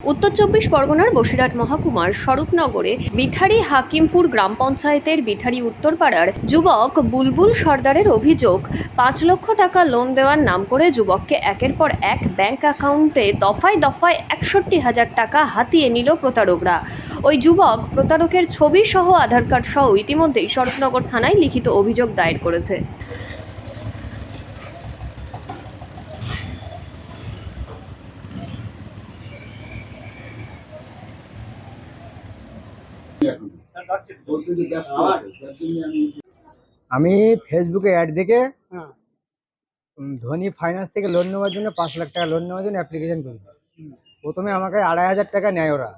উত্তর চব্বিশ পরগনার বসিরহাট মহকুমার স্বরূপনগরে বিথারি হাকিমপুর গ্রাম পঞ্চায়েতের বিথারি উত্তরপাড়ার যুবক বুলবুল সর্দারের অভিযোগ, পাঁচ লক্ষ টাকা লোন দেওয়ার নাম করে যুবককে একের পর এক ব্যাংক অ্যাকাউন্টে দফায় দফায় একষট্টি হাজার টাকা হাতিয়ে নিল প্রতারকরা। ওই যুবক প্রতারকের ছবি সহ আধার কার্ড সহ ইতিমধ্যেই স্বরূপনগর থানায় লিখিত অভিযোগ দায়ের করেছে বলতে যে গ্যাস করেছে যার জন্য আমি ফেসবুকে অ্যাড দেখে ধনী ফাইন্যান্স থেকে লোন নেওয়ার জন্য পাঁচ লাখ টাকা লোন নেওয়ার জন্য অ্যাপ্লিকেশন করি প্রথমে আমাকে আড়াই হাজার টাকা নেয় ওরা।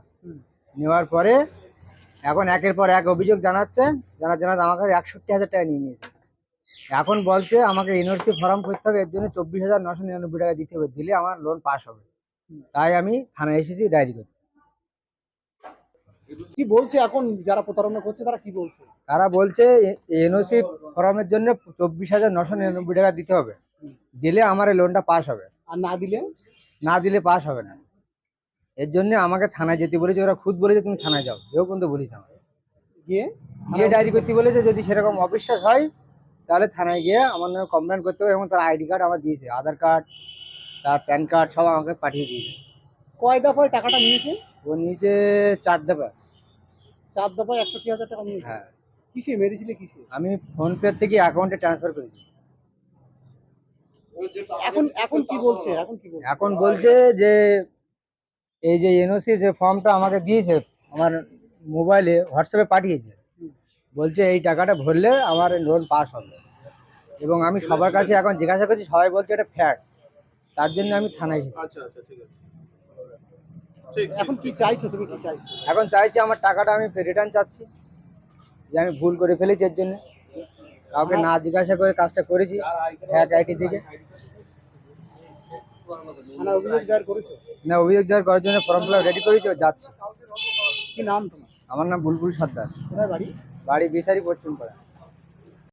নেওয়ার পরে এখন একের পর এক অভিযোগ জানাচ্ছে জানা জানাতে আমাকে একষট্টি হাজার টাকা নিয়ে নিয়েছে। এখন বলছে আমাকে ইউনিভার্সিটি ফর্ম করতে হবে এর জন্য চব্বিশ হাজার নশো নিরানব্বই টাকা দিতে হবে দিলে আমার লোন পাস হবে। তাই আমি থানায় এসেছি ডায়েরি করতে কি বলছে এখন যারা প্রতারণা করছে তারা কি বলছে? তারা বলছে এনওসি ফর্মের জন্য চব্বিশ হাজার নশো নিরানব্বই টাকা দিতে হবে। দিলে আমার এই লোনটা পাস হবে। আর না দিলে? না দিলে পাস হবে না। এর জন্য আমাকে থানায় যেতে বলেছে ওরা খুদ বলেছে তুমি থানায় যাও। কেউ কিন্তু বলিস আমাকে। গিয়ে গিয়ে ডায়েরি করতে বলেছে যদি সেরকম অবিশ্বাস হয় তাহলে থানায় গিয়ে আমার নামে কমপ্লেন করতে হবে এবং তার আইডি কার্ড আমার দিয়েছে আধার কার্ড তার প্যান কার্ড সব আমাকে পাঠিয়ে দিয়েছে। কয় দফায় টাকাটা নিয়েছে? ও নিয়েছে চার দেবে চার দফায় একষট্টি হাজার টাকা নিয়েছে। হ্যাঁ। কিসে মেরেছিলে কিসে? আমি ফোনপে থেকে অ্যাকাউন্টে ট্রান্সফার করেছি। এখন এখন কি বলছে? এখন কি বলছে? এখন বলছে যে এই যে এনওসি যে ফর্মটা আমাকে দিয়েছে আমার মোবাইলে হোয়াটসঅ্যাপে পাঠিয়েছে। বলছে এই টাকাটা ভরলে আমার লোন পাস হবে। এবং আমি সবার কাছে এখন জিজ্ঞাসা করছি সবাই বলছে এটা ফ্যাট তার জন্য আমি থানায় এসেছি। এখন কি চাইছো তুমি কি চাইছো? এখন চাইছি আমার টাকাটা আমি রিটার্ন চাচ্ছি যে আমি ভুল করে ফেলেছি এর জন্য। কাউকে না জিজ্ঞাসা করে কাজটা করেছি ফ্যাট আইটি থেকে। অভিযোগ দায়ের করেছ? না অভিযোগ দেওয়ার করার জন্য ফর্ম ফিল রেডি করেছি যাচ্ছে। কি নাম তোমার? আমার নাম বুলবুল সর্দার। কোথায় বাড়ি? বাড়ি বিচারি পশ্চিম পাড়া